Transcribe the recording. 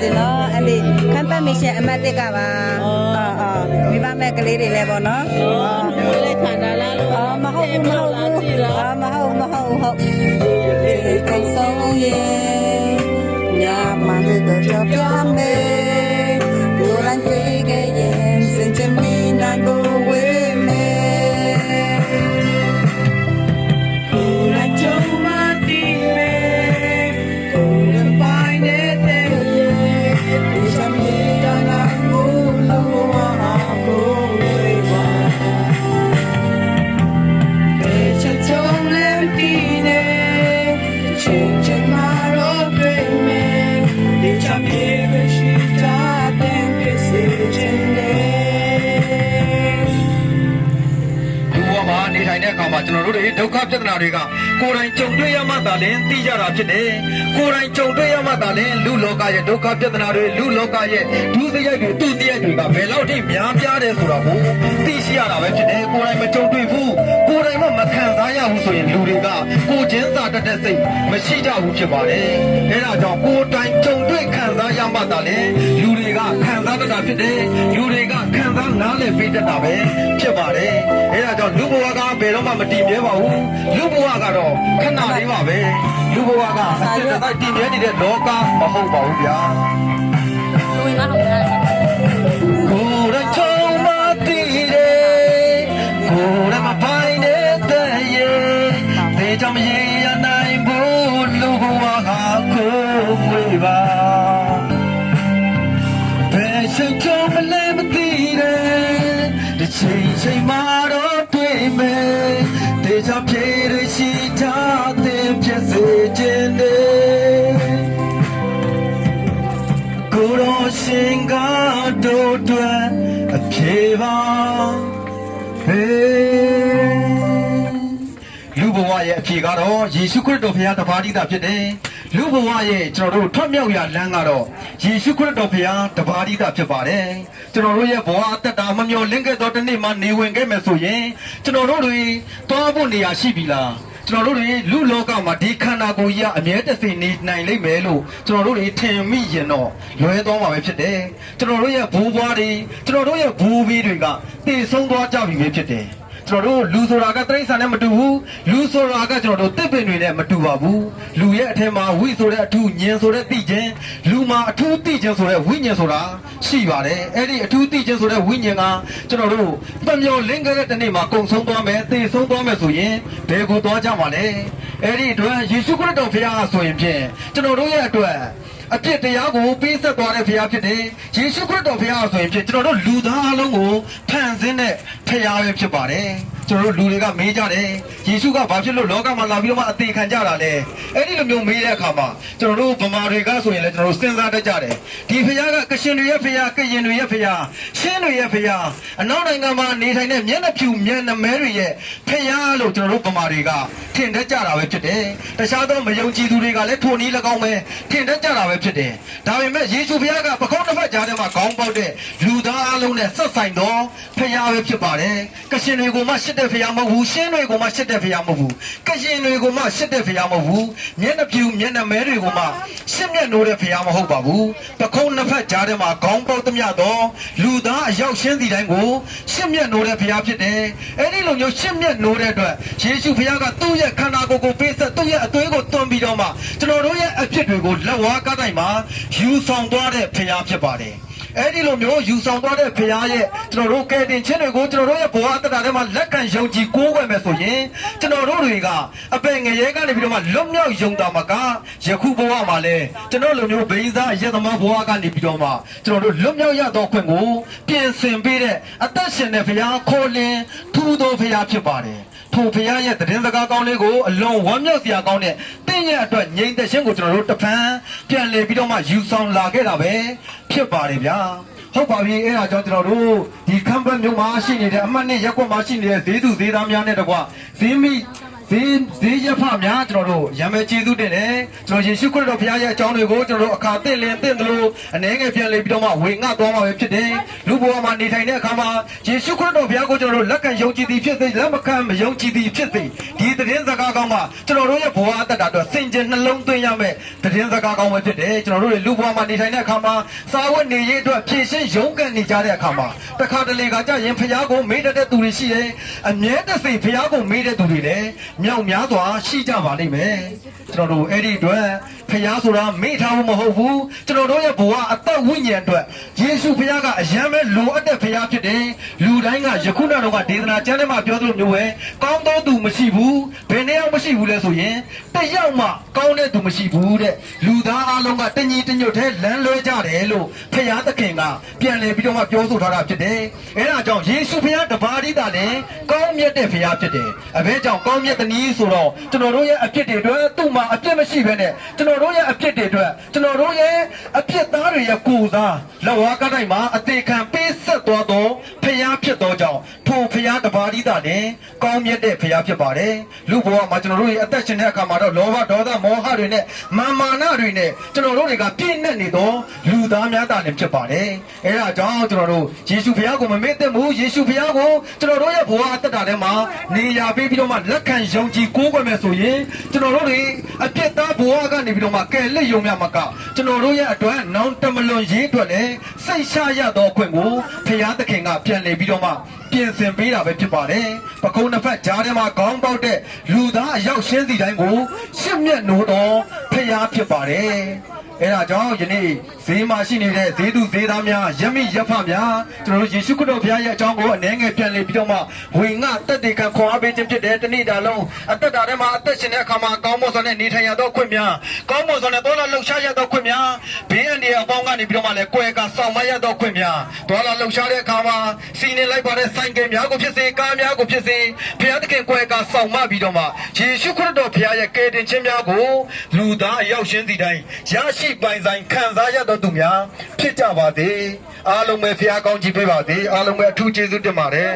ဒီနော်အဲ့ဒီကမ်ပမရှင်အမတ်တက်ကပါအော်အော်မိဘမဲ့ကလေးတွေလည်းပေါ့နော်အော်မျိုးလေးခံတာလားလို့အော်မဟုတ်ဘူးမဟုတ်ဘူးအော်မဟုတ်မဟုတ်ဟုတ်ဒီကိစ္စရဲ့ညာမန်တဲ့ကြောပြမယ် အခါမှာကျွန်တော်တို့တွေဒုက္ခပြဿနာတွေကကိုယ်တိုင်ကြုံတွေ့ရမှသာလျှင်သိကြတာဖြစ်တယ်။ကိုယ်တိုင်ကြုံတွေ့ရမှသာလျှင်လူလောကရဲ့ဒုက္ခပြဿနာတွေလူလောကရဲ့ဒုစရိုက်တွေသူတရက်တွေကဘယ်လောက်ထိများပြားတယ်ဆိုတာကိုသိရှိရတာပဲဖြစ်တယ်။ကိုယ်တိုင်မကြုံတွေ့ဘူး။ကိုယ်တိုင်မှမခံစားရဘူးဆိုရင်လူတွေကကိုယ်ချင်းစာတတ်တဲ့စိတ်မရှိကြဘူးဖြစ်ပါတယ်။အဲဒါကြောင့်ကိုယ်တိုင်ကြုံတွေ့ခံစားရ မှသာလျှင်လူတွေကခံစားတတ်တာဖြစ်တယ်။လူတွေကခံစားနားလည်ပေးတတ်တာပဲဖြစ်ပါတယ်။အဲဒါကြောင့်လူဘဝကဘယ်တော့မှမတည်မြဲပါဘူး။လူဘဝကတော့ခဏလေးပါပဲ။လူဘဝကအစစ်တစိုက်တည်မြဲနေတဲ့လောကမဟုတ်ပါဘူးဗျာ။လူဝင်မဟုတ်လားကိုယ်ရချုံ ချိန်ချုံမလဲမသိတယ်ဒီချိန်ချိန်မှာတော့တွေ့မယ်ဒေကြပြေရရှိတာတဲ့ဖြစ်စေခြင်းတယ်ကိုယ်တော်ရှင်ကတို့အတွက်အပြေပါဟေးလူဘဝရဲ့အပြေကတော့ယေရှုခရစ်တော်ဘုရားတပါးတိတာဖြစ်တယ် လူဘဝရဲ့ကျွန်တော်တို့ထွတ်မြောက်ရာလမ်းကတော့ယေရှုခရစ်တော်ဘုရားတပါးတိတာဖြစ်ပါတယ်ကျွန်တော်တို့ရဲ့ဘဝအသက်တာမမျော်လင့်ခဲ့သောတစ်နေ့မှနေဝင်ခဲ့မယ်ဆိုရင်ကျွန်တော်တို့တွေတောဖို့နေရာရှိပြီလားကျွန်တော်တို့တွေလူလောကမှာဒီခန္ဓာကိုယ်ကြီးကအမြဲတစေနေနိုင်လိမ့်မယ်လို့ကျွန်တော်တို့တွေထင်မိရင်တော့လွဲသွားမှာပဲဖြစ်တယ်ကျွန်တော်တို့ရဲ့ဘူးဘွားတွေကျွန်တော်တို့ရဲ့ဘူးဘီးတွေကတည်ဆုံးသွားကြပြီပဲဖြစ်တယ် ကျွန်တော်တို့လူဆိုတာကတိရစ္ဆာန်နဲ့မတူဘူးလူဆိုတာကကျွန်တော်တို့တစ်ပင်တွေနဲ့မတူပါဘူးလူရဲ့အထက်မှာဝိဆိုတဲ့အထူးညင်ဆိုတဲ့သိခြင်းလူမှာအထူးသိခြင်းဆိုတဲ့ဝိညာဉ်ဆိုတာရှိပါတယ်အဲ့ဒီအထူးသိခြင်းဆိုတဲ့ဝိညာဉ်ကကျွန်တော်တို့ပမျော်လင့်ခဲ့တဲ့တနေ့မှာကုံဆုံးသွားမယ်သိဆုံးသွားမယ်ဆိုရင်ဘယ်ကိုသွားကြမှာလဲအဲ့ဒီအတွက်ယေရှုခရစ်တော်ဖခင်ကဆိုရင်ဖြင့်ကျွန်တော်တို့ရဲ့အတွက် အပြစ်တရားကိုပေးဆက်သွားတဲ့ဖခင်ဖြစ်တယ်။ယေရှုခရစ်တော်ဖခင်ဆိုရင်ဖြင့်ကျွန်တော်တို့လူသားအလုံးကိုဖန်ဆင်းတဲ့ဖခင်ပဲဖြစ်ပါတယ်။ကျွန်တော်တို့လူတွေကမေးကြတယ်။ယေရှုကဘာဖြစ်လို့လောကမှာလာပြီးတော့မှအသေးခံကြတာလဲ။အဲ့ဒီလိုမျိုးမေးတဲ့အခါမှာကျွန်တော်တို့ဗမာတွေကဆိုရင်လည်းကျွန်တော်တို့စဉ်းစားတတ်ကြတယ်။ဒီဖခင်ကကရှင်တွေရဲ့ဖခင်ကရင်တွေရဲ့ဖခင်ရှင်းတွေရဲ့ဖခင်အနောက်နိုင်ငံမှာနေထိုင်တဲ့မျက်နှာဖြူမျက်နှာမဲတွေရဲ့ဖခင်လို့ကျွန်တော်တို့ဗမာတွေကထင်တတ်ကြတာပဲဖြစ်တယ်။တခြားသောမယုံကြည်သူတွေကလည်းထိုနည်း၎င်းပဲထင်တတ်ကြတာပဲဖြစ်တယ်။ဒါပေမဲ့ယေရှုဖခင်ကပကုံးတစ်ဖက်ကြားထဲမှာခေါင်းပေါက်တဲ့လူသားအလုံးနဲ့ဆက်ဆိုင်သောဖခင်ပဲဖြစ်ပါတယ်။ကရှင်တွေကိုမှရှစ်တဲ့ဖခင်မဟုတ်ဘူး။ရှင်းတွေကိုမှရှစ်တဲ့ဖခင်မဟုတ်ဘူး။ကရှင်တွေကိုမှရှစ်တဲ့ဖခင်မဟုတ်ဘူး။မျက်နှာဖြူမျက်နှာမဲတွေကိုမှရှစ်မျက်နိုးတဲ့ဖခင်မဟုတ်ပါဘူး။ပကုံးနှစ်ဖက်ကြားထဲမှာခေါင်းပေါက်သမျှသောလူသားအရောက်ရှင်းစီတိုင်းကိုရှစ်မျက်နိုးတဲ့ဖခင်ဖြစ်တယ်။အဲ့ဒီလိုမျိုးရှစ်မျက်နိုးတဲ့အတွက်ယေရှုဖခင်ကသူ့ရဲ့ခန္ဓာကိုယ်ကိုပေးဆက်သူ့ရဲ့အသွေးကိုသွန်ပြီးတော့မှကျွန်တော်တို့ရဲ့အဖြစ်တွေကိုလက်ဝါးကားတိုင်းမှာယူဆောင်သွားတဲ့ဖခင်ဖြစ်ပါတယ်။အဲ့ဒီလိုမျိုးယူဆောင်သွားတဲ့ဖခင်ရဲ့ကျွန်တော်တို့ကယ်တင်ခြင်းတွေကိုကျွန်တော်တို့ရဲ့ဘဝအတ္တတာထဲမှာလက်ခံယုံကြည်ကိုးကွယ်မယ်ဆိုရင်ကျွန်တော်တို့တွေကအပင်ငရဲကနေပြီးတော့မှလွတ်မြောက်ယုံတာမကယခုဘဝမှာလဲကျွန်တော်လိုမျိုးဘိန်းစားရက်သမားဘဝကနေပြီးတော့မှကျွန်တော်တို့လွတ်မြောက်ရတော့ခွင့်ကိုပြင်ဆင်ပေးတဲ့အသက်ရှင်တဲ့ဖခင်ခေါ်လင်ထူသောဖခင်ဖြစ်ပါတယ်။ ထိုဖခင်ရဲ့သတင်းစကားကောင်းလေးကိုအလွန်ဝမ်းမြောက်စရာကောင်းတဲ့တင့်ရဲ့အတွက်ငြိမ်သက်ခြင်းကိုကျွန်တော်တို့တပံပြန်လည်ပြီးတော့မှယူဆောင်လာခဲ့တာပဲဖြစ်ပါတယ်ဗျာဟုတ်ပါပြီအဲ့ဒါကြောင့်ကျွန်တော်တို့ဒီကမ်ပန်မြို့မှာရှိနေတဲ့အမှတ်နဲ့ရက်ကွက်မှာရှိနေတဲ့ဈေးသူဈေးသားများနဲ့တကွဈေးမိ ဈေးဈေးရဖများကျွန်တော်တို့ရံမဲ့ကျေးဇူးတင်တယ်ကျွန်တော်ယေရှုခရစ်တော်ဘုရားရဲ့အကြောင်းတွေကိုကျွန်တော်တို့အခါသင့်လင်သင့်သလိုအနေငယ်ပြန်လေပြီးတော့မှဝေငှသွားမှာပဲဖြစ်တယ်လူဘဝမှာနေထိုင်တဲ့အခါမှာယေရှုခရစ်တော်ဘုရားကိုကျွန်တော်တို့လက်ခံယုံကြည်သည်ဖြစ်စေလက်မခံမယုံကြည်သည်ဖြစ်စေဒီသတင်းစကားကောင်းမှာကျွန်တော်တို့ရဲ့ဘဝအသက်တာအတွက်စင်ကြယ်နှလုံးသွင်းရမယ်သတင်းစကားကောင်းပဲဖြစ်တယ်ကျွန်တော်တို့ရဲ့လူဘဝမှာနေထိုင်တဲ့အခါမှာစာဝတ်နေရေးအတွက်ဖြည့်ရှင်းရုန်းကန်နေကြတဲ့အခါမှာတခါတလေကကြရင်ဘုရားကိုမေးတတ်တဲ့သူတွေရှိတယ်အမြဲတစေဘုရားကိုမေးတဲ့သူတွေလည်းမြောက်များစွာရှိကြပါလိမ့်မယ်ကျွန်တော်တို့အဲ့ဒီအတွက်ဘုရားဆိုတာမေ့ထားဖို့မဟုတ်ဘူးကျွန်တော်တို့ရဲ့ဘဝအသက်ဝိညာဉ်အတွက်ယေရှုဘုရားကအယံပဲလိုအပ်တဲ့ဘုရားဖြစ်တယ်လူတိုင်းကယခုနောက်တော့ကဒေသနာကျမ်းထဲမှာပြောသလိုမျိုးပဲကောင်းသောသူမရှိဘူးဘယ်နှယောက်မရှိဘူးလဲဆိုရင်တစ်ယောက်မှကောင်းတဲ့သူမရှိဘူးတဲ့လူသားအလုံးကတညီတညွတ်တဲ့လမ်းလွဲကြတယ်လို့ဘုရားသခင်ကပြန်လည်ပြီးတော့မှပြောဆိုထားတာဖြစ်တယ်အဲဒါကြောင့်ယေရှုဘုရားတပါးတည်းသာလည်းကောင်းမြတ်တဲ့ဘုရားဖြစ်တယ်အဘဲကြောင့်ကောင်းမြတ်တဲ့နည်းဆိုတော့ကျွန်တော်တို့ရဲ့အပြစ်တွေအတွက်သူ့မှာအပြစ်မရှိဘဲနဲ့ကျွန်တော်တို့ရဲ့အပြစ်တွေအတွက်ကျွန်တော်တို့ရဲ့အပြစ်သားတွေရဲ့ကိုယ်စားလက်ဝါးကတိုင်းမှာအသေးခံပေးဆက်သွားတော့ဘုရားဖြစ်သောကြောင့် ထိုဘုရားတပါးတည်းသာလည်းကောင်းမြတ်တဲ့ဘုရားဖြစ်ပါတယ်လူဘဝမှာကျွန်တော်တို့ရဲ့အသက်ရှင်တဲ့အခါမှာတော့လောဘဒေါသမောဟတွေနဲ့မာမာနတွေနဲ့ကျွန်တော်တို့တွေကပြည့်နှက်နေသောလူသားများတာလည်းဖြစ်ပါတယ်အဲဒါကြောင့်ကျွန်တော်တို့ယေရှုဘုရားကိုမမေ့သင့်ဘူးယေရှုဘုရားကိုကျွန်တော်တို့ရဲ့ဘဝအသက်တာထဲမှာနေရာပေးပြီးတော့မှလက်ခံယုံကြည်ကိုးကွယ်မယ်ဆိုရင်ကျွန်တော်တို့တွေအပြစ်သားဘဝကနေပြီးတော့မှကယ်လက်ယုံမြမှာကကျွန်တော်တို့ရဲ့အတွက်နောင်တမလွန်ရေးအတွက်လည်းစိတ်ချရသောအခွင့်ကိုဘုရားသခင်ကပြန်လည်ပြီးတော့မှ ပြင်ဆင်ပေးတာပဲဖြစ်ပါတယ်။ပကုံးနှစ်ဖက်ကြားထဲမှာခေါင်းပေါက်တဲ့လူသားအရောက်ရှင်းစီတိုင်းကိုရှစ်မျက်နှိုးတော်ဖျားဖြစ်ပါတယ်။ အဲဒါကြောင့်ယနေ့ဈေးမှာရှိနေတဲ့ဈေးသူဈေးသားများယမိယဖများကျွန်တော်တို့ယေရှုခရစ်တော်ဘုရားရဲ့အကြောင်းကိုအနေငယ်ပြန်လည်ပြီးတော့မှဝေငှတက်တေကံခွန်အားပေးခြင်းဖြစ်တဲ့တနေ့တာလုံးအသက်တာထဲမှာအသက်ရှင်တဲ့အခါမှာကောင်းမွန်စွာနဲ့နေထိုင်ရသောခွင့်များကောင်းမွန်စွာနဲ့တော်လာလှုပ်ရှားရသောခွင့်များဘေးအန္တရာယ်အပေါင်းကနေပြီးတော့မှလည်းကွယ်ကဆောင်မရသောခွင့်များတော်လာလှုပ်ရှားတဲ့အခါမှာစီနေလိုက်ပါတဲ့ဆိုင်ကယ်များကိုဖြစ်စေကားများကိုဖြစ်စေဘုရားသခင်ကွယ်ကဆောင်မပြီးတော့မှယေရှုခရစ်တော်ဘုရားရဲ့ကယ်တင်ခြင်းများကိုလူသားအရောက်ရှင်းသည့်တိုင်းရရှိပိုင်ဆိုင်ခံစားရသောသူများဖြစ်ကြပါစေအားလုံးပဲဘုရားကောင်းချီးပေးပါစေအားလုံးပဲအထူးကျေးဇူးတင်ပါတယ်